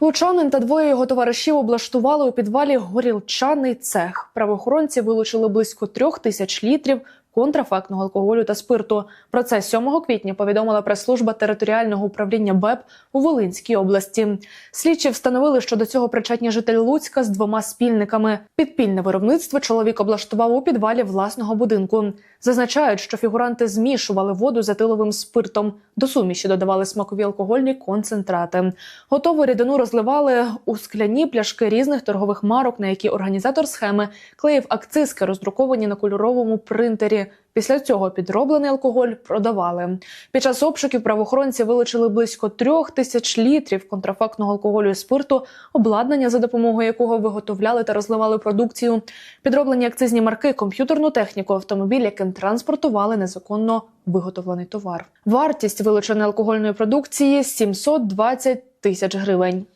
Лучанин та двоє його товаришів облаштували у підвалі горілчаний цех. Правоохоронці вилучили близько трьох тисяч літрів контрафактного алкоголю та спирту. Про це 7 квітня повідомила прес-служба територіального управління БЕП у Волинській області. Слідчі встановили, що до цього причетні жителі Луцька з двома спільниками. Підпільне виробництво чоловік облаштував у підвалі власного будинку. Зазначають, що фігуранти змішували воду з етиловим спиртом. До суміші додавали смакові алкогольні концентрати. Готову рідину розливали у скляні пляшки різних торгових марок, на які організатор схеми клеїв акцизки, роздруковані на кольоровому принтері. Після цього підроблений алкоголь продавали. Під час обшуків правоохоронці вилучили близько трьох тисяч літрів контрафактного алкоголю і спирту, обладнання, за допомогою якого виготовляли та розливали продукцію, підроблені акцизні марки, комп'ютерну техніку, автомобіль, яким транспортували незаконно виготовлений товар. Вартість вилученої алкогольної продукції 720 тисяч гривень.